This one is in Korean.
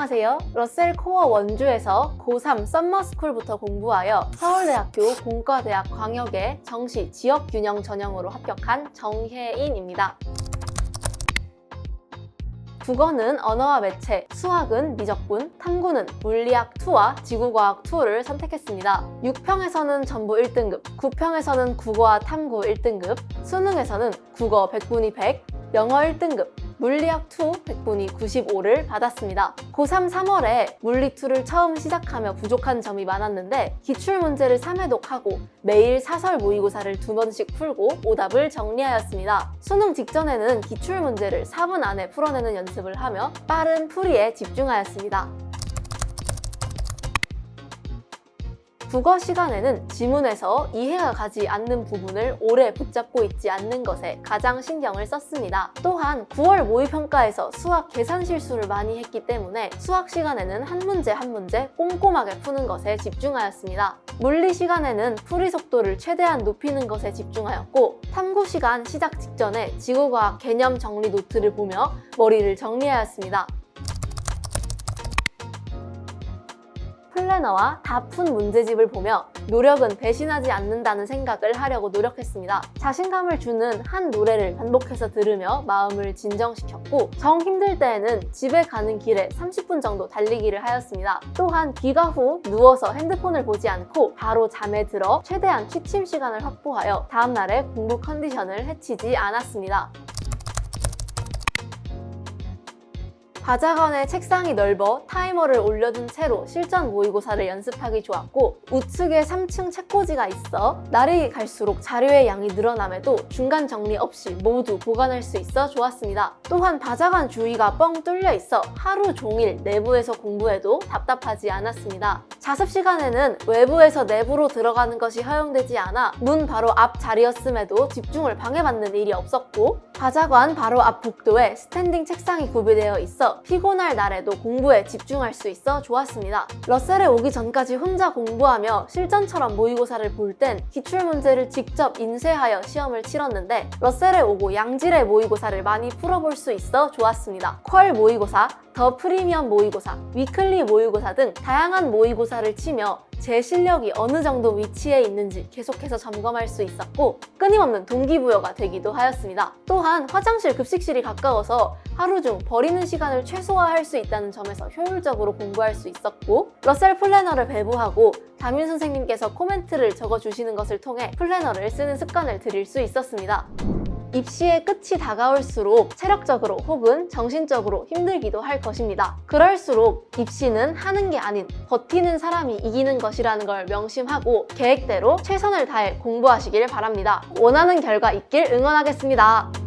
안녕하세요. 러셀 코어 원주에서 고3 썸머스쿨부터 공부하여 서울대학교 공과대학 광역의 정시 지역균형 전형으로 합격한 정혜인입니다. 국어는 언어와 매체, 수학은 미적분, 탐구는 물리학 2와 지구과학 2를 선택했습니다. 6평에서는 전부 1등급, 9평에서는 국어와 탐구 1등급, 수능에서는 국어 100분이 100, 영어 1등급, 물리학 2 100분이 95를 받았습니다. 고3 3월에 물리 2를 처음 시작하며 부족한 점이 많았는데 기출 문제를 3회독하고 매일 사설 모의고사를 두 번씩 풀고 오답을 정리하였습니다. 수능 직전에는 기출 문제를 4분 안에 풀어내는 연습을 하며 빠른 풀이에 집중하였습니다. 국어 시간에는 지문에서 이해가 가지 않는 부분을 오래 붙잡고 있지 않는 것에 가장 신경을 썼습니다. 또한 9월 모의평가에서 수학 계산 실수를 많이 했기 때문에 수학 시간에는 한 문제 한 문제 꼼꼼하게 푸는 것에 집중하였습니다. 물리 시간에는 풀이 속도를 최대한 높이는 것에 집중하였고 탐구 시간 시작 직전에 지구과학 개념 정리 노트를 보며 머리를 정리하였습니다. 플래너와 다 푼 문제집을 보며 노력은 배신하지 않는다는 생각을 하려고 노력했습니다. 자신감을 주는 한 노래를 반복해서 들으며 마음을 진정시켰고 정 힘들 때에는 집에 가는 길에 30분 정도 달리기를 하였습니다. 또한 귀가 후 누워서 핸드폰을 보지 않고 바로 잠에 들어 최대한 취침 시간을 확보하여 다음날의 공부 컨디션을 해치지 않았습니다. 바자건의 책상이 넓어 타이머를 올려둔 채로 실전 모의고사를 연습하기 좋았고 우측에 3층 책꽂이가 있어 날이 갈수록 자료의 양이 늘어남에도 중간 정리 없이 모두 보관할 수 있어 좋았습니다. 또한 바자관 주위가 뻥 뚫려 있어 하루 종일 내부에서 공부해도 답답하지 않았습니다. 자습 시간에는 외부에서 내부로 들어가는 것이 허용되지 않아 문 바로 앞 자리였음에도 집중을 방해받는 일이 없었고 바자관 바로 앞 복도에 스탠딩 책상이 구비되어 있어 피곤할 날에도 공부에 집중할 수 있어 좋았습니다. 러셀에 오기 전까지 혼자 공부하며 실전처럼 모의고사를 볼 땐 기출 문제를 직접 인쇄하여 시험을 치렀는데 러셀에 오고 양질의 모의고사를 많이 풀어볼 수 있어 좋았습니다. 퀄 모의고사, 더 프리미엄 모의고사, 위클리 모의고사 등 다양한 모의고사를 치며 제 실력이 어느 정도 위치에 있는지 계속해서 점검할 수 있었고 끊임없는 동기부여가 되기도 하였습니다. 또한 화장실 급식실이 가까워서 하루 중 버리는 시간을 최소화할 수 있다는 점에서 효율적으로 공부할 수 있었고 러셀 플래너를 배부하고 담임 선생님께서 코멘트를 적어주시는 것을 통해 플래너를 쓰는 습관을 들일 수 있었습니다. 입시의 끝이 다가올수록 체력적으로 혹은 정신적으로 힘들기도 할 것입니다. 그럴수록 입시는 하는 게 아닌 버티는 사람이 이기는 것이라는 걸 명심하고 계획대로 최선을 다해 공부하시길 바랍니다. 원하는 결과 있길 응원하겠습니다.